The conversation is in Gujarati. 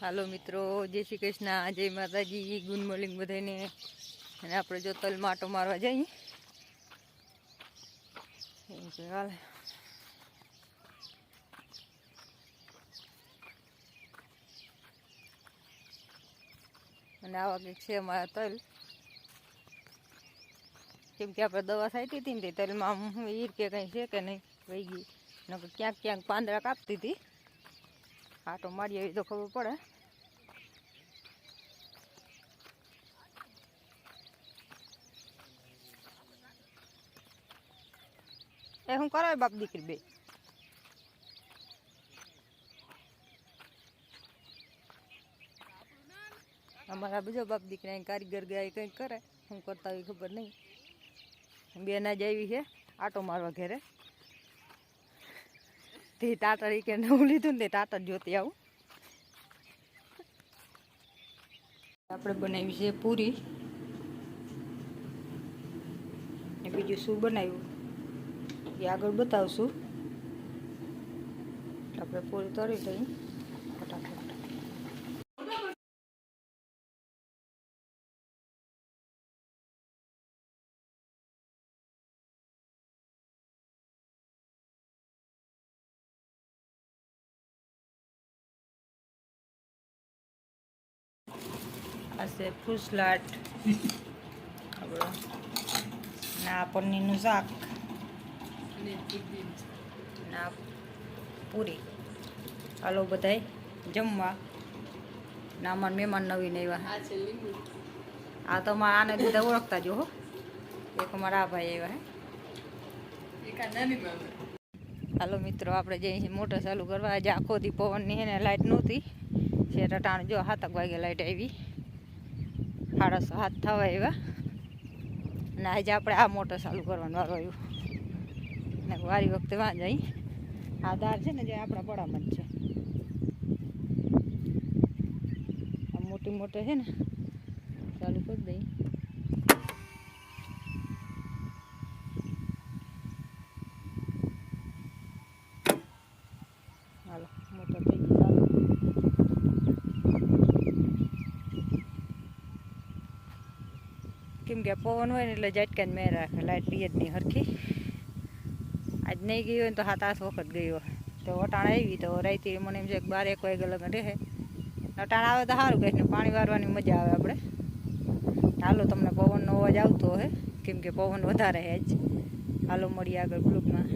હાલો મિત્રો, જય શ્રી કૃષ્ણ. જય માતાજી, ગુડ મોર્નિંગ બધાને. અને આપણે જો તલ માટો મારવા જઈએ. અને આવા કંઈક છે અમારા તલ. કેમ કે આપણે દવા સાઈટી હતી ને તે તલમાં એ કે કંઈ છે કે નહીં, વહી ગઈ નકર ક્યાંક ક્યાંક પાંદડા કાપતી હતી. આટો મારીએ એવી તો ખબર પડે. એ હું કરાવે બાપ દીકરી બે? અમારા બીજો બાપ દીકરા અહીં કારીગર ગયા કંઈક કરે? શું કરતા હોય ખબર નહીં. બેન જ આવી છે, આટો મારવા ઘેરે. તે ટાટા રીકે નવું લીધું ને તે ટાટા જોતી આવું. આપણે બનાવી છે પૂરી. ને બીજું શું બનાવ્યું? એ આગળ બતાવશું. આપણે પૂરી તળી લઈ છે ફૂસલાટ આપણો ને પનીરનું શાક ના પૂરી હાલો બધાય જમવા ના અમારા મહેમાન નવીન આવ્યા આ તો અમારા આને બધા ઓળખતા જો હો એક અમારા ભાઈ આવ્યા હે હાલો મિત્રો આપણે જઈએ મોટર ચાલુ કરવા આજે આખો દી પવનની એને લાઇટ નહોતી છે રટાણ જો હાથક વાગે લાઇટ આવી સાડા સાત થવા એવા અને આજે આપણે આ મોટર ચાલુ કરવાનું વારો આવ્યું ને વારી વખતે વાં જઈ. આ દાર છે ને જે આપણા જ છે. આ મોટી મોટર છે ને, ચાલુ કરી દઈ હાલો મોટર થઈ ગઈ ચાલુ કેમ કે પવન હોય ને એટલે ઝટકા જ મેં રાખે લાઇટ લઈએ જ નહીં હરખી. આજ નહીં ગઈ હોય ને તો સાત આઠ વખત ગઈ હોય. તો અટાણ આવી તો રાઈતી મને એમ છે બાર એક વાગે લગ્ન રહે. અટાણ આવે તો સારું કંઈક ને પાણી વારવાની મજા આવે આપણે. હાલો, તમને પવનનો અવાજ આવતો હોય કેમ કે પવન વધારે હે જ હાલો, મળીએ આગળ ગ્રુપમાં